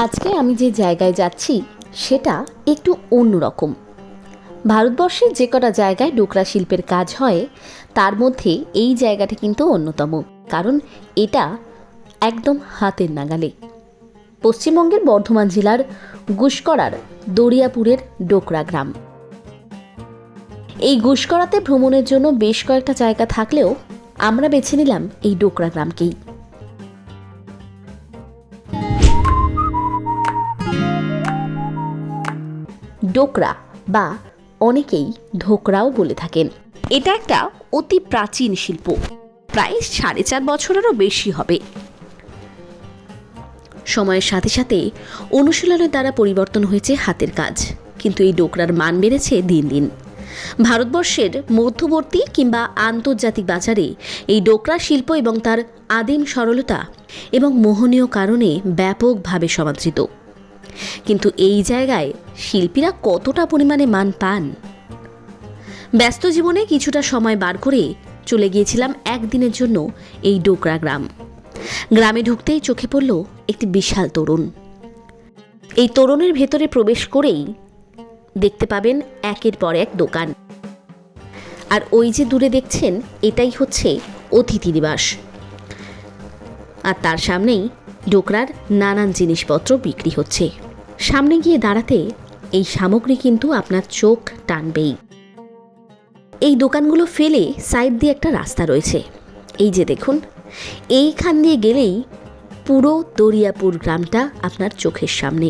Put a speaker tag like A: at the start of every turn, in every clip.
A: আজকে আমি যে জায়গায় যাচ্ছি, সেটা একটু অন্যরকম ভারতবর্ষের যে কটা জায়গায় ডোকরা শিল্পের কাজ হয়, তার মধ্যে এই জায়গাটা কিন্তু অন্যতম, কারণ এটা একদম হাতের নাগালে। পশ্চিমবঙ্গের বর্ধমান জেলার গুসকরার দরিয়াপুরের ডোকরা গ্রাম। এই গুসকরাতে ভ্রমণের জন্য বেশ কয়েকটা জায়গা থাকলেও আমরা বেছে নিলাম এই ডোকরা গ্রামকেই। ডোকরা বা অনেকেই ধোকরাও বলে থাকেন। এটা একটা অতি প্রাচীন শিল্প। প্রায় সাড়ে চার বছরেরও বেশি হবে। সময়ের সাথে সাথে অনুশীলনের দ্বারা পরিবর্তন হয়েছে হাতের কাজ। কিন্তু এই ডোকরার মান বেড়েছে দিন দিন। ভারতবর্ষের মধ্যবর্তী কিংবা আন্তর্জাতিক বাজারে এই ডোকরা শিল্প এবং তার আদিম সরলতা এবং মোহনীয় কারণে ব্যাপকভাবে সমাদৃত। কিন্তু এই জায়গায় শিল্পীরা কতটা পরিমাণে মান পান? ব্যস্ত জীবনে কিছুটা সময় বার করে চলে গিয়েছিলাম একদিনের জন্য এই ডোকরা গ্রাম। গ্রামে ঢুকতেই চোখে পড়ল একটি বিশাল তরুণ। এই তরুণের ভেতরে প্রবেশ করেই দেখতে পাবেন একের পর এক দোকান। আর ওই যে দূরে দেখছেন, এটাই হচ্ছে অতিথি নিবাস আর তার সামনেই ডোকরার নানান জিনিসপত্র বিক্রি হচ্ছে। সামনে গিয়ে দাঁড়াতে এই সামগ্রী কিন্তু আপনার চোখ টানবেই। এই দোকানগুলো ফেলে সাইড দিয়ে একটা রাস্তা রয়েছে। এই যে দেখুন, এইখান দিয়ে গেলেই পুরো দরিয়াপুর গ্রামটা আপনার চোখের সামনে।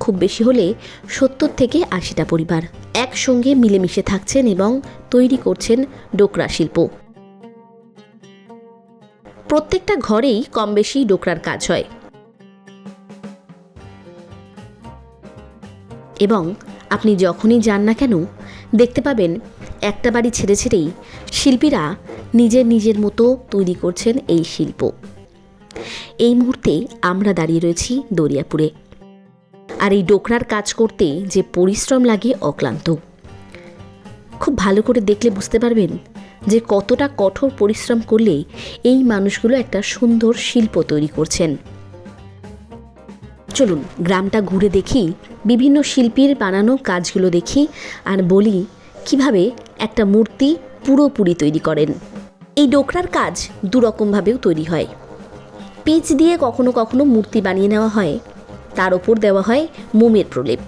A: খুব বেশি হলে সত্তর থেকে আশিটা পরিবার একসঙ্গে মিলেমিশে থাকছেন এবং তৈরি করছেন ডোকরা শিল্প। প্রত্যেকটা ঘরেই কম বেশি ডোকরার কাজ হয়। এবং আপনি যখনই যান না কেন, দেখতে পাবেন একটা বাড়ি ছেড়ে ছেড়েই শিল্পীরা নিজের নিজের মতো তৈরি করছেন এই শিল্প। এই মুহূর্তে আমরা দাঁড়িয়ে রয়েছি দরিয়াপুরে। আর এই ডোকরার কাজ করতে যে পরিশ্রম লাগে অক্লান্ত। খুব ভালো করে দেখলে বুঝতে পারবেন যে কতটা কঠোর পরিশ্রম করলে এই মানুষগুলো একটা সুন্দর শিল্প তৈরি করছেন। চলুন, গ্রামটা ঘুরে দেখি, বিভিন্ন শিল্পীর বানানো কাজগুলো দেখি আর বলি কীভাবে একটা মূর্তি পুরোপুরি তৈরি করেন। এই ডোকরার কাজ দুরকমভাবেও তৈরি হয়। পিচ দিয়ে কখনো কখনো মূর্তি বানিয়ে নেওয়া হয়। তার ওপর দেওয়া হয় মোমের প্রলেপ।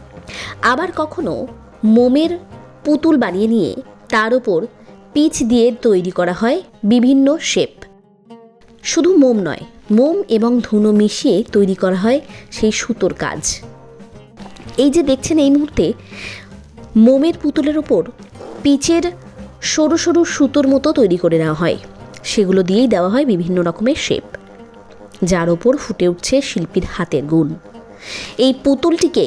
A: আবার কখনো মোমের পুতুল বানিয়ে নিয়ে তার ওপর পিচ দিয়ে তৈরি করা হয় বিভিন্ন শেপ। শুধু মোম নয় মোম এবং ধুনো মিশিয়ে তৈরি করা হয় সেই সুতোর কাজ। এই যে দেখছেন এই মুহূর্তে, মোমের পুতুলের ওপর পিচের সরু সরু সুতোর মতো তৈরি করে নেওয়া হয়। সেগুলো দিয়েই দেওয়া হয় বিভিন্ন রকমের শেপ, যার ওপর ফুটে উঠছে শিল্পীর হাতের গুণ। এই পুতুলটিকে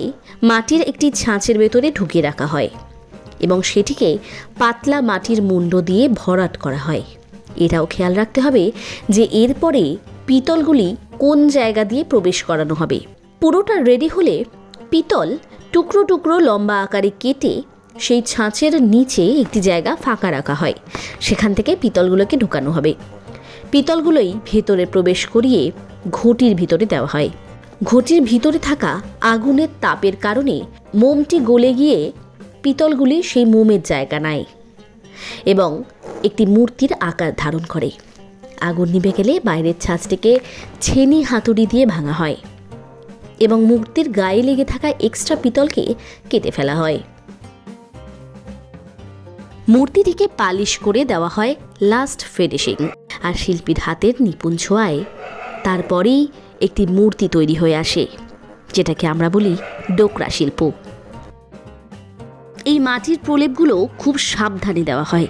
A: মাটির একটি ছাঁচের ভেতরে ঢুকিয়ে রাখা হয় এবং সেটিকে পাতলা মাটির মুন্ড দিয়ে ভরাট করা হয়। এটাও খেয়াল রাখতে হবে যে এরপরে পিতলগুলি কোন জায়গা দিয়ে প্রবেশ করানো হবে? পুরোটা রেডি হলে পিতল টুকরো টুকরো লম্বা আকারে কেটে সেই ছাঁচের নিচে একটি জায়গা ফাঁকা রাখা হয়। সেখান থেকে পিতলগুলোকে ঢুকানো হবে। পিতলগুলোই ভেতরে প্রবেশ করিয়ে ঘটির ভিতরে দেওয়া হয়। ঘটির ভিতরে থাকা আগুনের তাপের কারণে মোমটি গলে গিয়ে পিতলগুলি সেই মোমের জায়গা নেয় এবং একটি মূর্তির আকার ধারণ করে। আগুন নিভে গেলে বাইরের ছাঁচটিকে ছেনি হাতুড়ি দিয়ে ভাঙা হয় এবং মূর্তির গায়ে লেগে থাকা এক্সট্রা পিতলকে কেটে ফেলা হয়। মূর্তিটিকে পালিশ করে দেওয়া হয় লাস্ট ফিনিশিং আর শিল্পীর হাতের নিপুণ ছোঁয়ায় তারপরেই একটি মূর্তি তৈরি হয়ে আসে, যেটাকে আমরা বলি ডোকরা শিল্প। এই মাটির প্রলেপগুলো খুব সাবধানে দেওয়া হয়,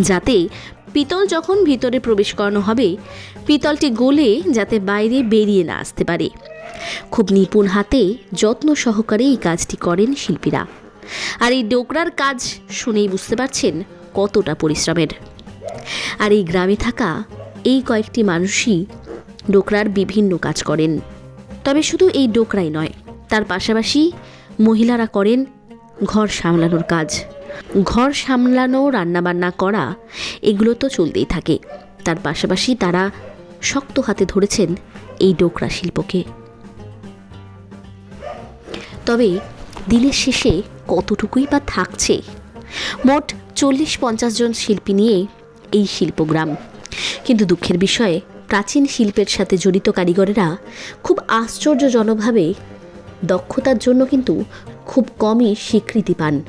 A: যাতে পিতল যখন ভিতরে প্রবেশ করানো হবে, পিতলটি গলে যাতে বাইরে বেরিয়ে না আসতে পারে। খুব নিপুণ হাতে যত্ন সহকারে এই কাজটি করেন শিল্পীরা। আর এই ডোকরার কাজ শুনেই বুঝতে পারছেন কতটা পরিশ্রমের। আর এই গ্রামে থাকা এই কয়েকটি মানুষই ডোকরার বিভিন্ন কাজ করেন। তবে শুধু এই ডোকরাই নয়, তার পাশাপাশি মহিলারা করেন ঘর সামলানোর কাজ। ঘর সামলানো, রান্নাবান্না করা, এগুলো তো চলতেই থাকে। তার পাশাপাশি তারা শক্ত হাতে ধরেছেন এই ডোকরা শিল্পকে। তবে দিনের শেষে কতটুকুই বা থাকছে? মোট চল্লিশ পঞ্চাশ জন শিল্পী নিয়ে এই শিল্পগ্রাম। কিন্তু দুঃখের বিষয়ে, প্রাচীন শিল্পের সাথে জড়িত কারিগরেরা খুব আশ্চর্যজনকভাবে দক্ষতার জন্য কিন্তু খুব কমই স্বীকৃতি পান।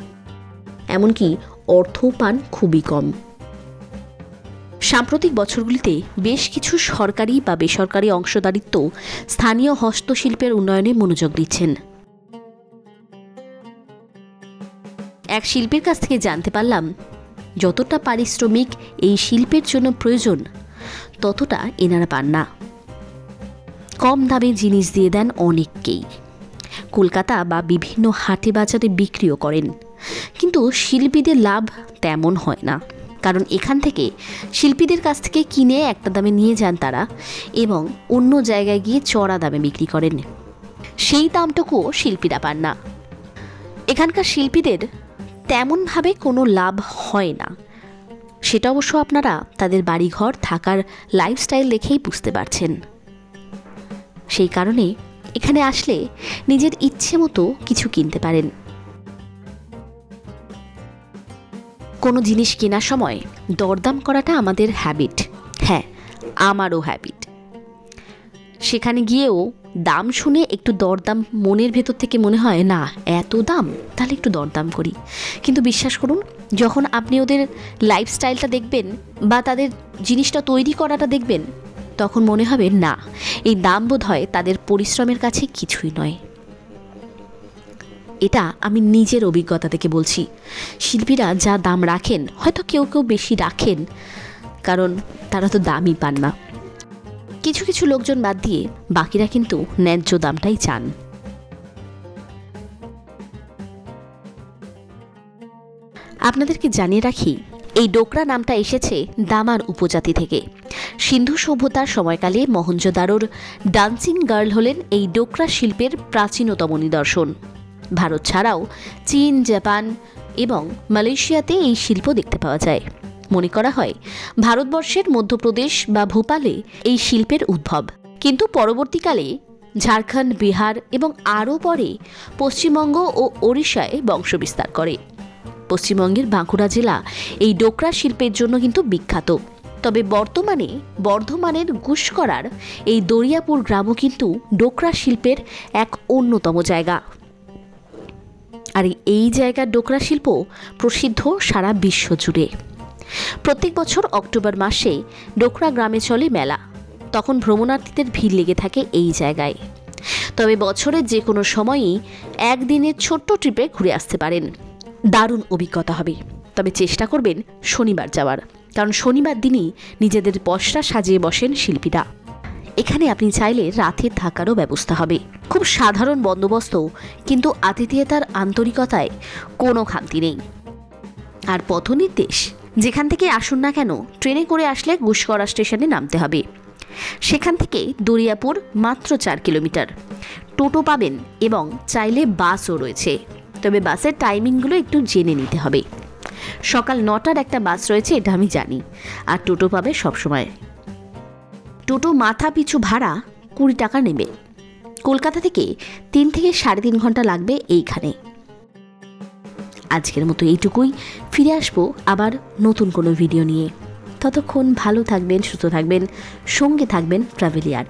A: এমনকি অর্থও পান খুবই কম। সাম্প্রতিক বছরগুলিতে বেশ কিছু সরকারি বা বেসরকারি অংশদারিত্ব স্থানীয় হস্তশিল্পের উন্নয়নে মনোযোগ দিচ্ছেন। এক শিল্পীর কাছ থেকে জানতে পারলাম, যতটা পারিশ্রমিক এই শিল্পের জন্য প্রয়োজন, ততটা এনারা পান না। কম দামে জিনিস দিয়ে দেন অনেককেই। কলকাতা বা বিভিন্ন হাটে বাজারে বিক্রিও করেন। কিন্তু শিল্পীদের লাভ তেমন হয় না। কারণ এখান থেকে শিল্পীদের কাছ থেকে কিনে একটা দামে নিয়ে যান তারা এবং অন্য জায়গায় গিয়ে চড়া দামে বিক্রি করেন। সেই দামটুকুও শিল্পীরা পান না। এখানকার শিল্পীদের তেমনভাবে কোনো লাভ হয় না। সেটা অবশ্য আপনারা তাদের বাড়িঘর, থাকার লাইফস্টাইল দেখেই বুঝতে পারছেন। সেই কারণে এখানে আসলে নিজের ইচ্ছে মতো কিছু কিনতে পারেন। কোনো জিনিস কেনার সময় দরদাম করাটা আমাদের হ্যাবিট হ্যাঁ আমারও হ্যাবিট সেখানে গিয়েও দাম শুনে একটু দরদাম মনের ভেতর থেকে মনে হয়, না, এত দাম? তাহলে একটু দরদাম করি। কিন্তু বিশ্বাস করুন, যখন আপনি ওদের লাইফস্টাইলটা দেখবেন বা তাদের জিনিসটা তৈরি করাটা দেখবেন, তখন মনে হবে, না, এই দাম বোধ হয় তাদের পরিশ্রমের কাছে কিছুই নয়। এটা আমি নিজের অভিজ্ঞতা থেকে বলছি। শিল্পীরা যা দাম রাখেন, হয়তো কেউ কেউ বেশি রাখেন, কারণ তারা তো দামই পান না। কিছু কিছু লোকজন বাদ দিয়ে বাকিরা কিন্তু ন্যায্য দামটাই চান। আপনাদেরকে জানিয়ে রাখি, এই ডোকরা নামটা এসেছে দামার উপজাতি থেকে। সিন্ধু সভ্যতার সময়কালে মহঞ্জোদারোর ডান্সিং গার্ল হলেন এই ডোকরা শিল্পের প্রাচীনতম নিদর্শন। ভারত ছাড়াও চীন, জাপান এবং মালয়েশিয়াতে এই শিল্প দেখতে পাওয়া যায়। মনে করা হয়, ভারতবর্ষের মধ্যপ্রদেশ বা ভোপালে এই শিল্পের উদ্ভব। কিন্তু পরবর্তীকালে ঝাড়খণ্ড, বিহার এবং আরও পরে পশ্চিমবঙ্গ ও ওড়িশায় বংশবিস্তার করে। পশ্চিমবঙ্গের বাঁকুড়া জেলা এই ডোকরা শিল্পের জন্য কিন্তু বিখ্যাত। তবে বর্তমানে বর্ধমানের গুসকরার এই দরিয়াপুর গ্রামও কিন্তু ডোকরা শিল্পের এক অন্যতম জায়গা। আর এই জায়গার ডোকরা শিল্প প্রসিদ্ধ সারা বিশ্ব জুড়ে। প্রত্যেক বছর অক্টোবর মাসে ডোকরা গ্রামে চলে মেলা। তখন ভ্রমণার্থীদের ভিড় লেগে থাকে এই জায়গায়। তবে বছরের যে কোনো সময়ই একদিনের ছোট্ট ট্রিপে ঘুরে আসতে পারেন। দারুণ অভিজ্ঞতা হবে। তবে চেষ্টা করবেন শনিবার যাওয়ার। কারণ শনিবার দিনই নিজেদের পশরা সাজিয়ে বসেন শিল্পীরা। এখানে আপনি চাইলে রাতে থাকারও ব্যবস্থা হবে। খুব সাধারণ বন্দোবস্ত, কিন্তু আতিথেয়তার আন্তরিকতায় কোনো খামতি নেই। আর পথনির্দেশ, যেখান থেকে আসুন না কেন, ট্রেনে করে আসলে গুসকরা স্টেশনে নামতে হবে। সেখান থেকে দরিয়াপুর মাত্র চার কিলোমিটার। টোটো পাবেন এবং চাইলে বাসও রয়েছে। তবে বাসের টাইমিংগুলো একটু জেনে নিতে হবে। সকাল নটার একটা বাস রয়েছে, এটা আমি জানি। আর টোটো পাবে সবসময়। টোটো মাথা পিছু ভাড়া কুড়ি টাকা নেবে। কলকাতা থেকে তিন থেকে সাড়ে তিন ঘণ্টা লাগবে এইখানে। আজকের মতো এইটুকুই। ফিরে আসব আবার নতুন কোনো ভিডিও নিয়ে। ততক্ষণ ভালো থাকবেন, সুস্থ থাকবেন, সঙ্গে থাকবেন ট্রাভেলিয়ার